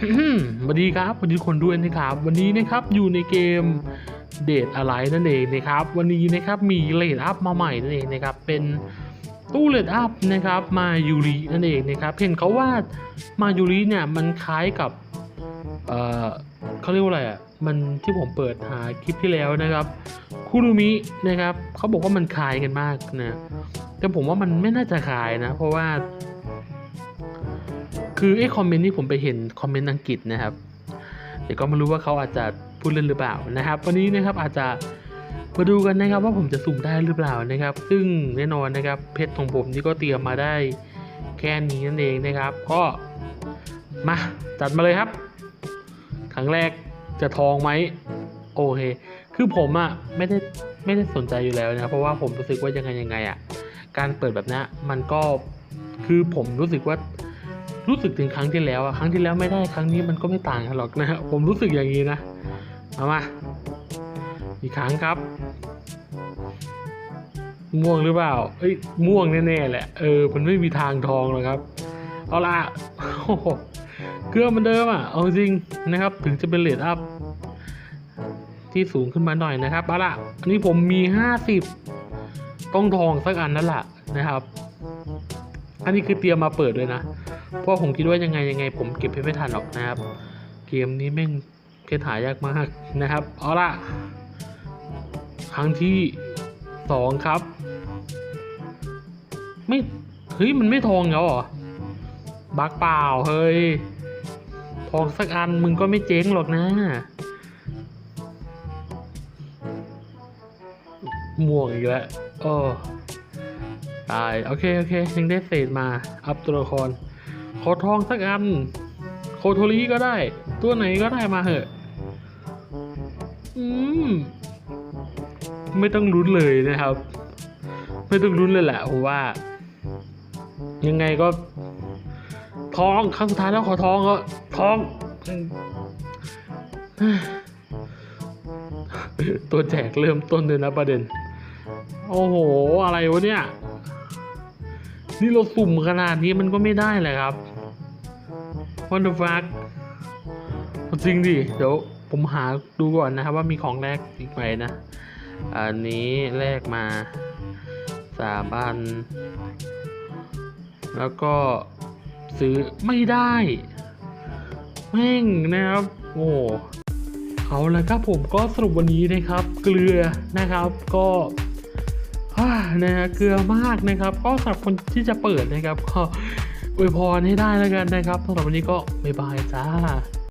สวัสดีครับสวัสดีคนด้วยนะครับ วันนี้นะครับอยู่ในเกมเดทอะไรนั่นเองนะครับ วันนี้นะครับมีเลดอัพมาใหม่นั่นเองนะครับ เป็นตู้เลดอัพนะครับมายูรินั่นเองนะครับเห็นเขาว่ามายูริเนี่ยมันคล้ายกับเอ่อเขาเรียกว่าอะไรอะมันที่ผมเปิดหาคลิปที่แล้วนะครับคุรุมินะครับเขาบอกว่ามันคล้ายกันมากนะแต่ผมว่ามันไม่น่าจะคล้ายนะ เพราะว่า คือไอ้คอมเมนต์ที่ผมไปเห็นคอมเมนต์อังกฤษนะครับเดี๋ยวก็ไม่รู้ว่าเขาอาจจะพูดเล่นหรือเปล่านะครับ วันนี้นะครับอาจจะมาดูกันนะครับว่าผมจะสุ่มได้หรือเปล่านะครับ ซึ่งแน่นอนนะครับ เพชรของผมนี่ก็เตรียมมาได้แค่นี้นั่นเองนะครับ ก็มาจัดมาเลยครับครั้งแรกจะทองไหมโอเค คือผมอะไม่ได้ไม่ได้สนใจอยู่แล้วนะครับเพราะว่าผมรู้สึกว่ายังไงยังไงอะการเปิดแบบนี้มันก็คือผมรู้สึกว่า รู้สึกถึงครั้งที่แล้วอะครั้งที่แล้วไม่ได้ครั้งนี้มันก็ไม่ต่างกันหรอกนะผมรู้สึกอย่างนี้นะเอามาอีกครั้งครับ ม่วงหรือเปล่าเอ้ยม่วงแน่ๆแหละเออมันไม่มีทางทองหรอกครับเอาละเกลือเหมันเดิมอะเอาจริงนะครับ ถึงจะเป็นเลดอัพที่สูงขึ้นมาหน่อยนะครับเอาละอันนี้ผมมีห้าสิบต้องทองสักอันนั่นแหละนะครับ อันนี้คือเตรียมมาเปิดเลยนะ เพราะผมคิดว่ายังไงยังไง ผมเก็บเพชรไม่ทันหรอกนะครับ เกมนี้แม่งเพชรหายากมากนะครับ เอาล่ะ ครั้งที่สองครับ ไม่เฮ้ยมันไม่ทองเหรอบักเปล่าเฮ้ย ทองสักอันมึงก็ไม่เจ๊งหรอกนะม่วงอีกแล้วโอ้ตาย โอเค โอเค ยังได้เศษมา อัพตัวละคร อทองสักอัน โคโทริก็ได้ ตัวไหนก็ได้มาเหอะ อืม ไม่ต้องลุ้นเลยนะครับ ไม่ต้องลุ้นเลยแหละผมว่า ยังไงก็ ทองครั้งสุดท้ายแล้วขอทองก็ ทอง ตัวแจกเริ่มต้นเลยนะประเด็น โอ้โห อะไรวะเนี่ย นี่เราสุ่มขนาดนี้มันก็ไม่ได้เลยครับ What the fuck จริงดิ เดี๋ยวผมหาดูก่อนนะครับว่ามีของแรกอีกไหมนะ อันนี้แรกมาสามอัน แล้วก็ซื้อไม่ได้ แม่งนะครับ โอ้เอาละครับผมก็สรุปวันนี้นะครับ เกลือนะครับก็อ่า นะฮะเกลือมากนะครับก็สำหรับคนที่จะเปิดนะครับก็อวยพรให้ได้แล้วกันนะครับสำหรับวันนี้ก็บ๊ายบายจ้า